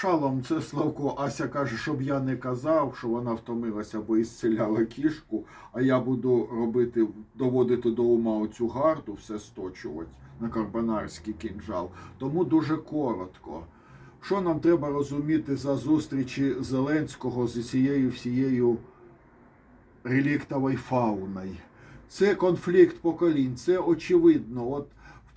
Шалом, це Славко. Ася каже, щоб я не казав, що вона втомилася, бо ісцеляла кішку, а я буду робити, доводити до ума оцю гарду, все сточувати на карбонарський кінжал. Тому дуже коротко. Що нам треба розуміти за зустрічі Зеленського з цією всією реліктовою фауною? Це конфлікт поколінь, це очевидно. От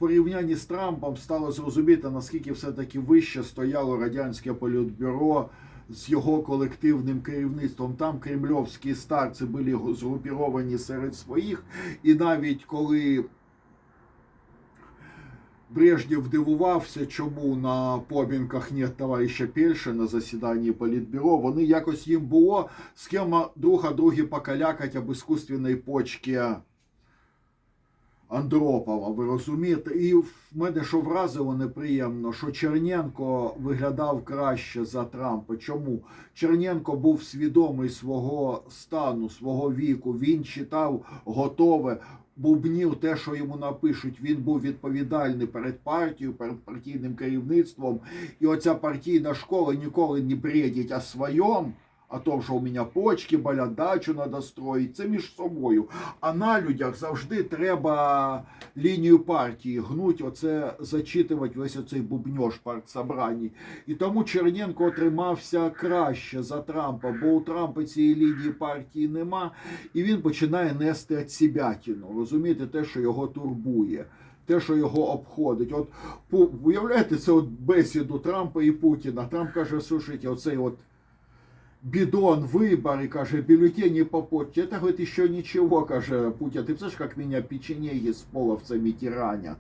порівнянні з Трампом стало зрозуміти, наскільки все-таки вище стояло радянське політбюро з його колективним керівництвом. Там кремльовські старці були згрупіровані серед своїх, і навіть коли Брежнєв дивувався, чому на помінках нет товариша Пельша на засіданні Політбюро, вони якось їм було ким друга другі покалякать об іскусственній почці Андропова, ви розумієте? І в мене що вразило неприємно, що Черненко виглядав краще за Трампа. Чому? Черненко був свідомий свого стану, свого віку. Він читав готове, бубнів те, що йому напишуть. Він був відповідальний перед партією, перед партійним керівництвом. І оця партійна школа ніколи не бредить о своєму о том, що у мене почки болять, дачу треба строїти, це між собою. А на людях завжди треба лінію партії гнуть, оце зачитувати весь оцей бубньош партсобрані. І тому Черненко отримався краще за Трампа, бо у Трампа цієї лінії партії нема, і він починає нести від. Розумієте, те, що його турбує. Те, що його обходить, от уявляєте, це от бесіду Трампа і Путіна. Трамп каже, слушайте, оцей от бидон, выборы, каже, бюллетени по почте. Это, говорит, еще ничего, каже Путин. Ты представляешь, как меня печенеги с половцами тиранят?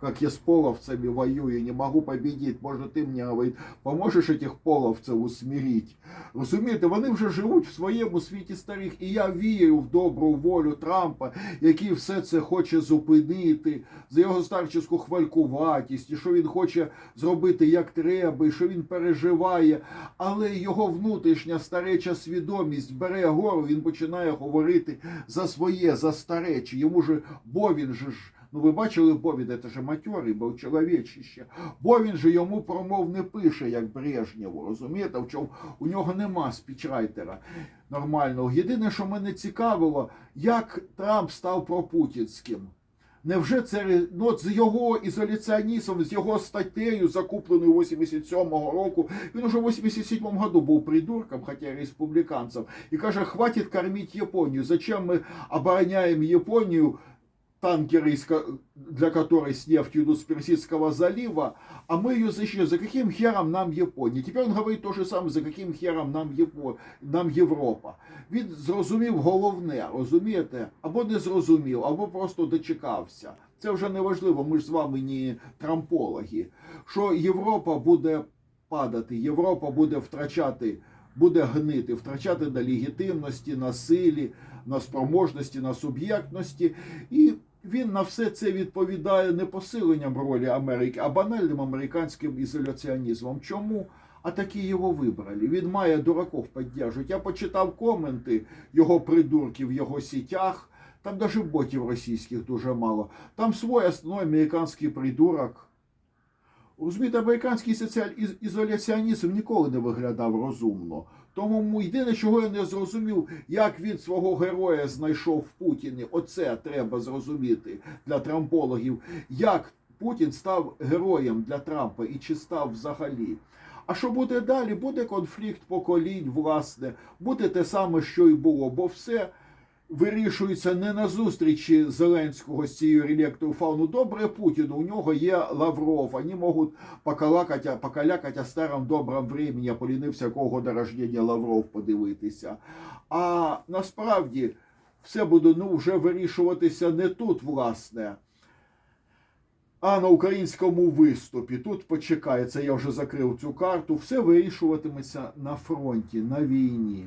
Как я с половцами воюю, не могу победить. Может, ты мне, говорит, поможешь этих половців усмирить? Розумієте, вони вже живуть в своєму світі старих, і я вірю в добру волю Трампа, який все це хоче зупинити, за його старческу хвалькуватість, і що він хоче зробити як треба, і що він переживає. Але його внутрішня стареча свідомість бере гору, він починає говорити за своє, за старече. Йому же, бо він же ж. Ну, ви бачили Бовіда, це ж матьорий, був чоловічище. Бо він же йому промов не пише, як Брежнєву, розумієте? В чому у нього нема спічрайтера нормального. Єдине, що мене цікавило, як Трамп став пропутінським. Невже це ну, з його ізоляціонізмом, з його статтею, закупленою 87-го року, він уже в 87-му году був придурком, хоча й республіканцем, і каже, хватить кормити Японію. Зачем ми обороняємо Японію, танкеры, для которой с нефтью идут с Персидского залива, а мы ее защищаем. За каким хером нам Япония? Теперь он говорит то же самое, за каким хером нам, Япо... нам Європа. Він зрозумів головне, розумієте? Або не зрозумів, або просто дочекався. Це вже не важливо, ми ж з вами не трампологи. Що Європа буде падати, Європа буде втрачати, буде гнити, втрачати на легітимності, на силі, на спроможності, на суб'єктності. І він на все це відповідає не посиленням ролі Америки, а банальним американським ізоляціонізмом. Чому? А такі його вибрали. Він має дураков підтримувати. Я почитав коменти його придурків в його сітях. Там навіть ботів російських дуже мало. Там свой основний американський придурок. Розумієте, американський ізоляціонізм ніколи не виглядав розумно. Тому єдине, чого я не зрозумів, як він свого героя знайшов в Путіні. Оце треба зрозуміти для трампологів. Як Путін став героєм для Трампа і чи став взагалі. А що буде далі? Буде конфлікт поколінь, власне, буде те саме, що й було, бо все вирішується не на зустрічі Зеленського з цією релектою фауну. Добре Путіну, у нього є Лавров, вони можуть покалакати, покалякати о старому доброму времени, полінився, якого до рождення Лавров подивитися. А насправді все буде ну, вже вирішуватися не тут, власне. А на українському виступі тут почекається, я вже закрив цю карту. Все вирішуватиметься на фронті, на війні.